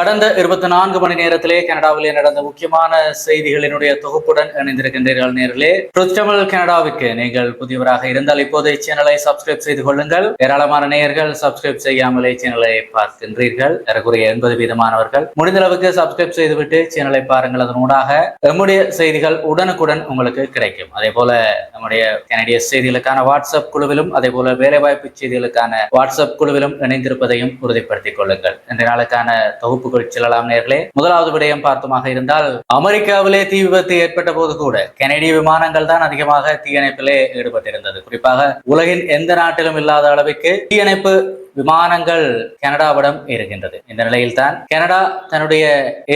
கடந்த இருபத்தி நான்கு மணி நேரத்திலே கனடாவிலே நடந்த முக்கியமான செய்திகளினுடைய தொகுப்புடன் இணைந்திருக்கின்றீர்கள் நேரிலே தமிழ் கனடாவுக்கு நீங்கள் புதியவராக இருந்தால் இப்போது சேனலை சப்ஸ்கிரைப் செய்து கொள்ளுங்கள். ஏராளமான நேயர்கள் சப்ஸ்கிரைப் செய்யாமலே சேனலை பார்க்கின்றீர்கள். ஏறக்குறைய எண்பது வீதமானவர்கள் முடிந்த அளவுக்கு சப்ஸ்கிரைப் செய்துவிட்டு சேனலை பாருங்கள். அதனூடாக நம்முடைய செய்திகள் உடனுக்குடன் உங்களுக்கு கிடைக்கும். அதே போல நம்முடைய கனடிய செய்திகளுக்கான வாட்ஸ்அப் குழுவிலும் அதே போல வேலைவாய்ப்பு செய்திகளுக்கான வாட்ஸ்அப் குழுவிலும் இணைந்திருப்பதையும் உறுதிப்படுத்திக் கொள்ளுங்கள். இன்றைய நாளுக்கான தொகுப்பு தொகுப்புகள் செல்லலாம் நேர்களே. முதலாவது விடயம் பார்த்தமாக இருந்தால் அமெரிக்காவிலே தீ விபத்து ஏற்பட்ட போது கூட கனடிய விமானங்கள் தான் அதிகமாக தீயணைப்பிலே ஈடுபட்டிருந்தது. குறிப்பாக உலகின் எந்த நாட்டிலும் இல்லாத அளவுக்கு தீயணைப்பு விமானங்கள் கனடாவிடம் இருக்கின்றது இந்த நிலையில் தான் கனடா தன்னுடைய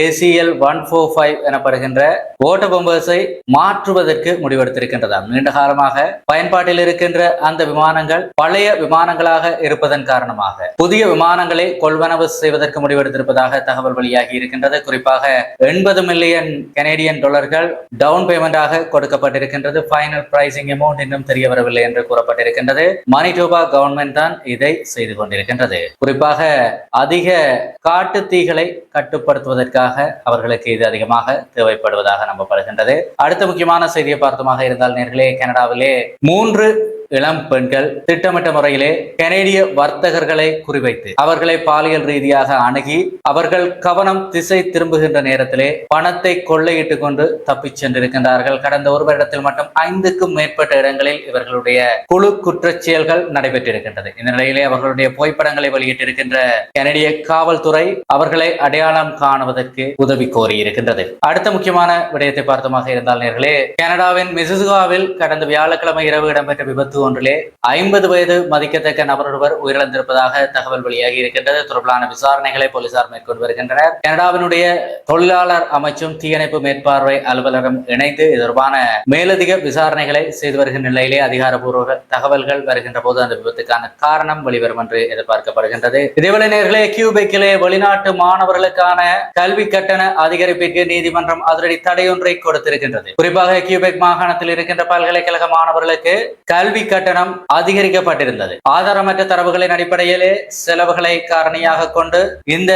ஏசிஎல் ஒன் ஃபோர் ஃபைவ் எனப்படுகின்ற ஓட்ட பம்பர்ஸை மாற்றுவதற்கு முடிவெடுத்திருக்கின்றதாம். நீண்ட காலமாக பயன்பாட்டில் இருக்கின்ற அந்த விமானங்கள் பழைய விமானங்களாக இருப்பதன் காரணமாக புதிய விமானங்களை கொள்வனவு செய்வதற்கு முடிவெடுத்திருப்பதாக தகவல் வெளியாகி இருக்கின்றது. குறிப்பாக எண்பது மில்லியன் கனேடியன் டாலர்கள் டவுன் பேமெண்டாக கொடுக்கப்பட்டிருக்கின்றது. ஃபைனல் பிரைசிங் அமௌண்ட் இன்னும் தெரிய வரவில்லை என்று கூறப்பட்டிருக்கின்றது. மணிடோபா கவர்மெண்ட் தான் இதை செய்து கொண்டிருக்கின்றது. குறிப்பாக அதிக காட்டு தீகளை கட்டுப்படுத்துவதற்காக அவர்களுக்கு இது அதிகமாக தேவைப்படுவதாக நம்பப்படுகின்றது. அடுத்த முக்கியமான செய்தியை பார்த்தமாக இருந்தால் நேர்களே கனடாவிலே மூன்று இளம் பெண்கள் திட்டமிட்ட முறையிலே கனேடிய வர்த்தகர்களை குறிவைத்து அவர்களை பாலியல் ரீதியாக அணுகி அவர்கள் கவனம் திசை திரும்புகின்ற நேரத்திலே பணத்தை கொள்ளையிட்டுக் கொண்டு தப்பிச் சென்றிருக்கின்றார்கள். கடந்த ஒரு வருடத்தில் மட்டும் ஐந்துக்கும் மேற்பட்ட இடங்களில் இவர்களுடைய குழு குற்றச் செயல்கள் நடைபெற்றிருக்கின்றது. இந்த நிலையிலே அவர்களுடைய புகைப்படங்களை வெளியிட்டிருக்கின்ற கனடிய காவல்துறை அவர்களை அடையாளம் காணுவதற்கு உதவி கோரி இருக்கின்றது அடுத்த முக்கியமான விடயத்தை பார்த்தமாக இருந்தால் நேர்களே கனடாவின் மிசிசுகாவில் கடந்த வியாழக்கிழமை இரவு இடம்பெற்ற விபத்து ஒன்றிலே ஐம்பது வயது மதிக்கத்தக்க நபரொருவர் உயிரிழந்திருப்பதாக தகவல் வெளியாகி இருக்கின்றது. தொடர்பிலான விசாரணைகளை போலீசார் மேற்கொண்டு வருகின்றனர். கனடாவினுடைய தொழிலாளர் அமைச்சும் தீயணைப்பு மேற்பார்வை அலுவலரும் இணைந்து இது தொடர்பான மேலதிக விசாரணைகளை செய்து வருகின்ற நிலையிலே அதிகாரப்பூர்வ தகவல்கள் வருகின்ற போது அந்த விபத்துக்கான காரணம் வெளிவரும் என்று எதிர்பார்க்கப்படுகின்றது. இதேவேளை நேர்களே கியூபெக்கிலே வெளிநாட்டு மாணவர்களுக்கான கல்வி கட்டண அதிகரிப்பிற்கு நீதிமன்றம் அதிரடி தடையொன்றை கொடுத்திருக்கின்றது. குறிப்பாக கியூபெக் மாகாணத்தில் இருக்கின்ற பல்கலைக்கழக மாணவர்களுக்கு கல்வி கட்டணம் அதிகரிக்கப்பட்டிருந்தது. ஆதாரமற்ற தரவுகளின் அடிப்படையிலே செலவுகளை காரணியாக கொண்டு இந்த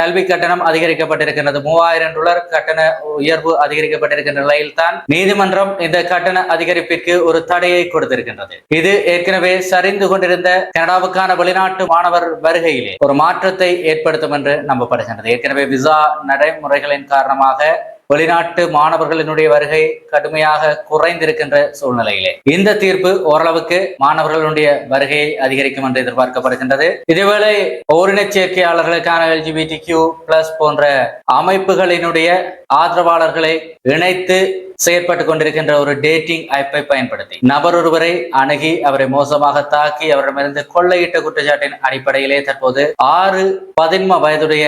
கல்வி கட்டணம் அதிகரிக்கப்பட்டிருக்கின்றது. மூவாயிரம் டாலர் கட்டண உயர்வு அதிகரிக்கப்பட்டிருக்கின்ற நிலையில் தான் நீதிமன்றம் இந்த கட்டண அதிகரிப்பிற்கு ஒரு தடையை கொடுத்திருக்கின்றது. இது ஏற்கனவே சரிந்து கொண்டிருந்த கனடாவுக்கான வெளிநாட்டு மாணவர் வருகையிலே ஒரு மாற்றத்தை ஏற்படுத்தும் என்று நம்பப்படுகின்றது. ஏற்கனவே விசா நடைமுறைகளின் காரணமாக வெளிநாட்டு மாணவர்களினுடைய வருகை கடுமையாக குறைந்திருக்கின்ற சூழ்நிலையிலே. இந்த தீர்ப்பு ஓரளவுக்கு மாணவர்களுடைய வருகையை அதிகரிக்கும் என்று எதிர்பார்க்கப்படுகின்றது. இதேவேளை ஓரின சேர்க்கையாளர்களுக்கான எல்ஜிபிடி கியூ பிளஸ் போன்ற அமைப்புகளினுடைய ஆதரவாளர்களை இணைத்து செயற்பட்டு கொண்டிருக்கின்ற ஒரு டேட்டிங் ஆப்பை பயன்படுத்தி நபர் ஒருவரை அணுகி அவரை மோசமாக தாக்கி அவரிடமிருந்து கொள்ளையிட்ட குற்றச்சாட்டின் அடிப்படையிலே தற்போது ஆறு பதின்ம வயதுடைய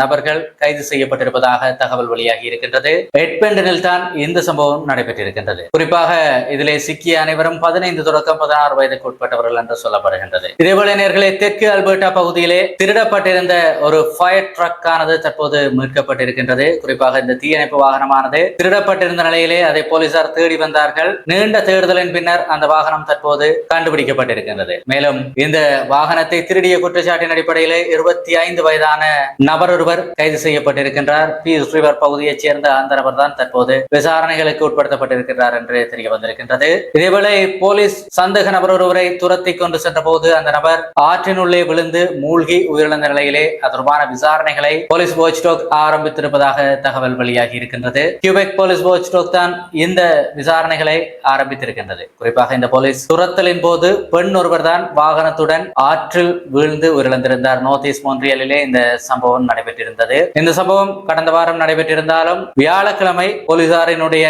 நபர்கள் கைது செய்யப்பட்டிருப்பதாக தகவல் வெளியாகி இருக்கின்றது. எட்பெண்டனில் தான் இந்த சம்பவம் நடைபெற்றிருக்கின்றது. குறிப்பாக இதிலே சிக்கிய அனைவரும் பதினைந்து தொடக்கம் பதினாறு வயதுக்கு உட்பட்டவர்கள் என்று சொல்லப்படுகின்றது. இதேபோல நேர்களே தெற்கு அல்பர்டா பகுதியிலே திருடப்பட்டிருந்த ஒரு ஃபயர் ட்ரக் ஆனது தற்போது மீட்கப்பட்டிருக்கின்றது. குறிப்பாக இந்த தீயணைப்பு வாகனமானது திருடப்பட்டிருந்த நிலையில் நிலையிலே அதை போலீசார் தேடி வந்தார்கள். நீண்ட தேடுதலின் பின்னர் அந்த வாகனம் தற்போது கண்டுபிடிக்கப்பட்டிருக்கின்றது. மேலும் இந்த வாகனத்தை திருடிய குற்றச்சாட்டின் அடிப்படையிலே இருபத்தி ஐந்து வயதான நபர் ஒருவர் கைது செய்யப்பட்டிருக்கின்றார். பீஸ் ரிவர் பகுதியைச் சேர்ந்த அந்த நபர் தான் தற்போது விசாரணைகளுக்கு உட்படுத்தப்பட்டிருக்கிறார் என்று தெரிய வந்திருக்கின்றது. இதேவேளை போலீஸ் சந்தேக நபர் ஒருவரை துரத்தி கொண்டு சென்ற போது அந்த நபர் ஆற்றினுள்ளே விழுந்து மூழ்கி உயிரிழந்த நிலையிலே தொடர்பான விசாரணைகளை போலீஸ் வாட்ச்டாக் ஆரம்பித்திருப்பதாக தகவல் வெளியாகி இருக்கின்றது. கியூபெக் போலீஸ் வாட்ச்டாக் தான் இந்த விசாரணைகளை ஆரம்பித்திருக்கின்றது. குறிப்பாக இந்த போலீஸ் துரத்தலின் போது பெண் ஒருவர் தான் வாகனத்துடன் ஆற்றில் வீழ்ந்து உயிரிழந்திருந்தார். நோர்த் ஈஸ்ட் மோன்றியலிலே இந்த சம்பவம் நடைபெற்றிருந்தது. இந்த சம்பவம் கடந்த வாரம் நடைபெற்றிருந்தாலும் வியாழக்கிழமை போலீசாரினுடைய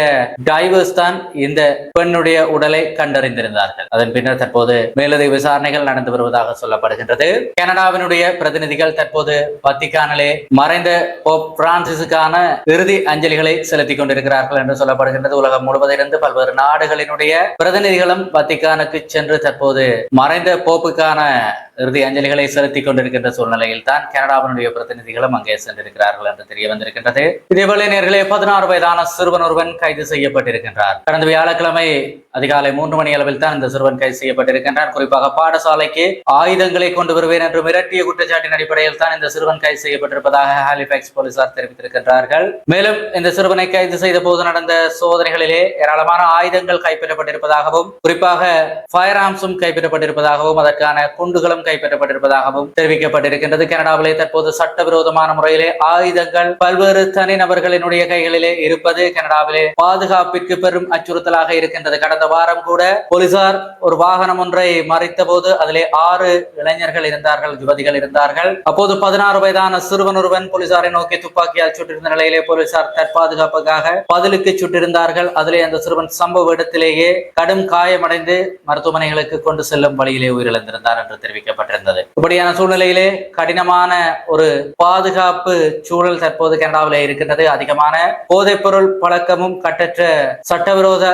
டைவர்ஸ் தான் இந்த பெண்ணுடைய உடலை கண்டறிந்திருந்தார்கள். அதன் பின்னர் தற்போது மேலதிக விசாரணைகள் நடந்து வருவதாக சொல்லப்படுகின்றது. கனடாவினுடைய பிரதிநிதிகள் தற்போது வத்திக்கானிலே மறைந்த போப் பிரான்சிஸுக்கான இறுதி அஞ்சலிகளை செலுத்திக் கொண்டிருக்கிறார்கள் என்று காணப்படுகின்றது உலகம் முழுவதிலிருந்து பல்வேறு நாடுகளினுடைய பிரதிநிதிகளும் வத்திக்கானுக்கு சென்று தற்போது மறைந்த போப்புக்கான இறுதி அஞ்சலிகளை செலுத்திக் கொண்டிருக்கின்ற சூழ்நிலையில் தான் கனடாவினுடைய பிரதிநிதிகளும் அங்கே சென்றிருக்கிறார்கள் என்று தெரிய வந்திருக்கின்றது. இதேபோல நேர்களே நேர்களே பதினாறு வயதான சிறுவன் ஒருவன் கைது செய்யப்பட்டிருக்கின்றார். கடந்த வியாழக்கிழமை அதிகாலை மூன்று மணி அளவில் தான் இந்த சிறுவன் கைது செய்யப்பட்டிருக்கின்றார் குறிப்பாக பாடசாலைக்கு ஆயுதங்களை கொண்டு வருவேன் என்று மிரட்டிய குற்றச்சாட்டின் அடிப்படையில் தான் இந்த சிறுவன் கைது செய்யப்பட்டிருப்பதாக ஹாலிபாக்ஸ் போலீசார் தெரிவித்திருக்கின்றார்கள். மேலும் இந்த சிறுவனை கைது செய்த போது நடந்த சோதனைகளிலே ஏராளமான ஆயுதங்கள் கைப்பற்றப்பட்டிருப்பதாகவும் குறிப்பாக ஃபயர் ஆர்ம்ஸும் கைப்பற்றப்பட்டிருப்பதாகவும் அதற்கான குண்டுகளும் கைப்பற்றப்பட்டிருப்பதாகவும் தெரிவிக்கப்பட்டிருக்கின்றது. கனடாவிலே தற்போது சட்டவிரோதமான முறையிலே ஆயுதங்கள் பல்வேறு தனிநபர்களினுடைய கைகளிலே இருப்பது கனடாவிலே பாதுகாப்பிற்கு பெரும் அச்சுறுத்தலாக இருக்கின்றது. கடந்த வாரம் கூட போலீசார் ஒரு வாகனம் ஒன்றை மறைத்த போது அதிலே ஆறு இளைஞர்கள் இருந்தார்கள் யுவதிகள் இருந்தார்கள். அப்போது பதினாறு வயதான சிறுவன் ஒருவன் போலீசாரை நோக்கி துப்பாக்கியால் சுட்டிருந்த நிலையிலே போலீசார் தற்பாதுகாப்புக்காக பதிலுக்கு சுட்டு சுட்டிருந்தார்கள் அதிலே அந்த சிறுவன் சம்பவ இடத்திலேயே கடும் காயமடைந்து மருத்துவமனைகளுக்கு கொண்டு செல்லும் வழியிலே உயிரிழந்திருந்தார் என்று தெரிவிக்கப்பட்டிருந்தது. இப்படியான சூழ்நிலையிலே கடினமான ஒரு பாதுகாப்பு சூழல் தற்போது கனடாவிலே இருக்கின்றது. அதிகமான போதைப்பொருள் பழக்கமும் கட்டற்ற சட்டவிரோத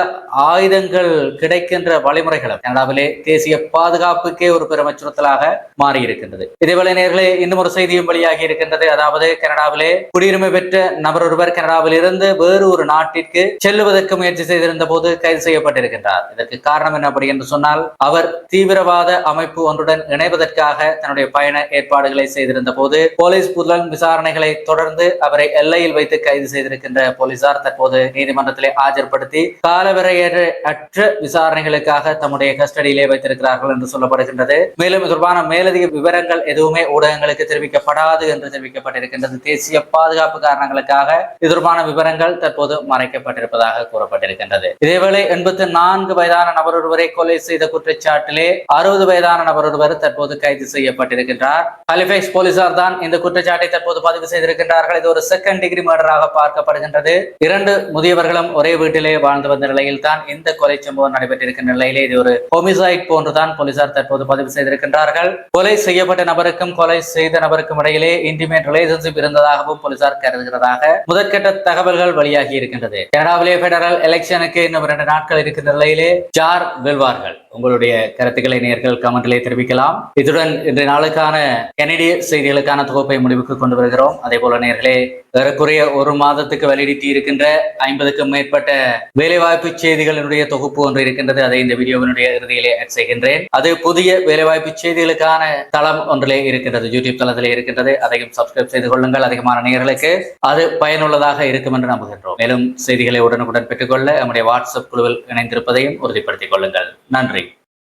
ஆயுதங்கள் கிடைக்கின்ற வழிமுறைகளும் கனடாவிலே தேசிய பாதுகாப்புக்கே ஒரு பெரும் அச்சுறுத்தலாக மாறி இருக்கின்றது இதேவேளை நேர்களே இன்னும் ஒரு செய்தியும் வெளியாகி இருக்கின்றது. அதாவது கனடாவிலே குடியுரிமை பெற்ற நபர் ஒருவர் கனடாவில் இருந்து வேறு ஒரு நாட்டிற்கு செல்லுவதற்கு முயற்சி செய்திருந்த போது கைது செய்யப்பட்டிருக்கின்றார். இதற்கு காரணம் என்ன அப்படி என்று சொன்னால் அவர் தீவிரவாத அமைப்பு ஒன்றுடன் இணைவதற்காக தன்னுடைய பயண ஏற்பாடுகளை செய்திருந்த போது போலீஸ் புலன் விசாரணைகளை தொடர்ந்து அவரை எல்லையில் வைத்து கைது செய்திருக்கின்ற போலீசார் தற்போது நீதிமன்றத்திலே ஆஜர்படுத்தி காலவரையற்ற அற்ற விசாரணைகளுக்காக தம்முடைய கஸ்டடியிலே வைத்திருக்கிறார்கள் என்று சொல்லப்படுகின்றது. மேலும் தொடர்பான மேலதிக விவரங்கள் எதுவுமே ஊடகங்களுக்கு தெரிவிக்கப்படாது என்று தெரிவிக்கப்பட்டிருக்கின்றது. தேசிய பாதுகாப்பு காரணங்களுக்காக இது தொடர்பான விவரங்கள் தற்போது மறைக்கப்பட்டு மறைக்கப்பட்டிருப்பதாக கூறப்பட்டிருக்கின்றது. இதேவேளை எண்பத்தி நான்கு வயதான நபர் ஒருவரை கொலை செய்த குற்றச்சாட்டிலே அறுபது வயதான நபர் ஒருவர் தற்போது கைது செய்யப்பட்டிருக்கின்றார். ஹாலிஃபேக்ஸ் போலீசார் தான் இந்த குற்றச்சாட்டை தற்போது பதிவு செய்திருக்கின்றார்கள். இது ஒரு செகண்ட் டிகிரி மர்டராக பார்க்கப்படுகின்றது. இரண்டு முதியவர்களும் ஒரே வீட்டிலே வாழ்ந்து வந்த நிலையில் தான் இந்த கொலை சம்பவம் நடைபெற்றிருக்கின்ற நிலையிலே இது ஒரு ஹோமிசைட் போன்றுதான் போலீசார் தற்போது பதிவு செய்திருக்கின்றார்கள். கொலை செய்யப்பட்ட நபருக்கும் கொலை செய்த நபருக்கும் இடையிலே இன்டிமேட் ரிலேஷன்ஷிப் இருந்ததாகவும் போலீசார் கருதுகிறதாக முதற்கட்ட தகவல்கள் வெளியாகி இருக்கின்றது. கனடாவிலே பெடரல் எலெக்ஷனுக்கு இன்னும் ரெண்டு நாட்கள் இருக்கின்ற நிலையிலே ஜார் வெல்வார்கள். உங்களுடைய கருத்துக்களை நேர்கள் கமெண்டிலே தெரிவிக்கலாம். இத்துடன் இன்றைய நாளுக்கான கனடிய செய்திகளுக்கான தொகுப்பை முடிவுக்கு கொண்டு வருகிறோம். அதே போல நேர்களே ஏறக்குறைய ஒரு மாதத்துக்கு வெளியிட்டு இருக்கின்ற ஐம்பதுக்கும் மேற்பட்ட வேலைவாய்ப்பு செய்திகளினுடைய தொகுப்பு ஒன்று இருக்கின்றது. அதை இந்த வீடியோவினுடைய இறுதியிலே செய்கின்றேன். அது புதிய வேலைவாய்ப்பு செய்திகளுக்கான தளம் ஒன்றிலே இருக்கின்றது. யூடியூப் தளத்திலே இருக்கின்றது. அதையும் சப்ஸ்கிரைப் செய்து கொள்ளுங்கள் அதிகமான நேர்களுக்கு. அது பயனுள்ளதாக இருக்கும் என்று நம்புகின்றோம். மேலும் செய்திகளை உடனுக்குடன் பெற்றுக்கொள்ள நம்முடைய வாட்ஸ்அப் குழுவில் இணைந்திருப்பதையும் உறுதிப்படுத்திக் கொள்ளுங்கள். நன்றி.